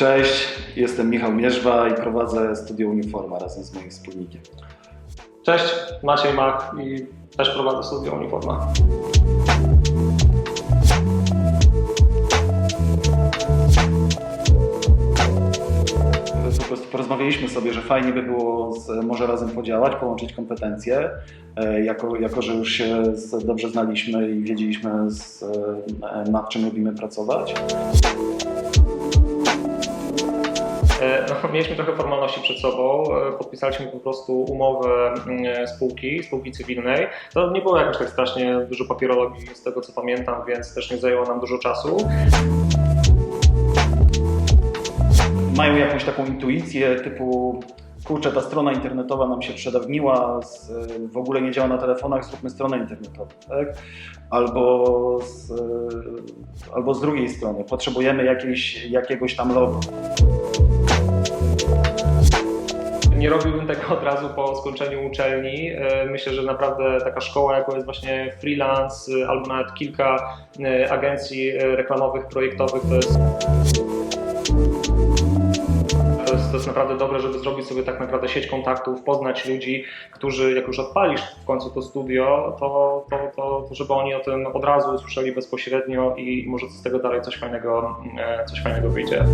Cześć, jestem Michał Mierzwa i prowadzę studio Uniforma razem z moim wspólnikiem. Cześć, Maciej Mak i też prowadzę studio Uniforma. Po prostu porozmawialiśmy sobie, że fajnie by było z, może razem podziałać, połączyć kompetencje, e, jako, jako że już się dobrze znaliśmy i wiedzieliśmy z, e, nad czym lubimy pracować. E, mieliśmy trochę formalności przed sobą. E, Podpisaliśmy po prostu umowę mm, spółki, spółki cywilnej. To nie było jakoś tak strasznie dużo papierologii z tego co pamiętam, więc też nie zajęło nam dużo czasu. Mają jakąś taką intuicję typu kurczę, ta strona internetowa nam się przedawniła, z, w ogóle nie działa na telefonach, zróbmy stronę internetową, tak? Albo z, albo z drugiej strony, potrzebujemy jakiejś, jakiegoś tam logo. Nie robiłbym tego od razu po skończeniu uczelni. E, Myślę, że naprawdę taka szkoła, jaką jest właśnie freelance e, albo nawet kilka e, agencji reklamowych, projektowych, to jest To jest, to jest naprawdę dobre, żeby zrobić sobie tak naprawdę sieć kontaktów, poznać ludzi, którzy jak już odpalisz w końcu to studio, to, to, to, to żeby oni o tym od razu usłyszeli bezpośrednio i może z tego dalej coś fajnego, e, coś fajnego wyjdzie.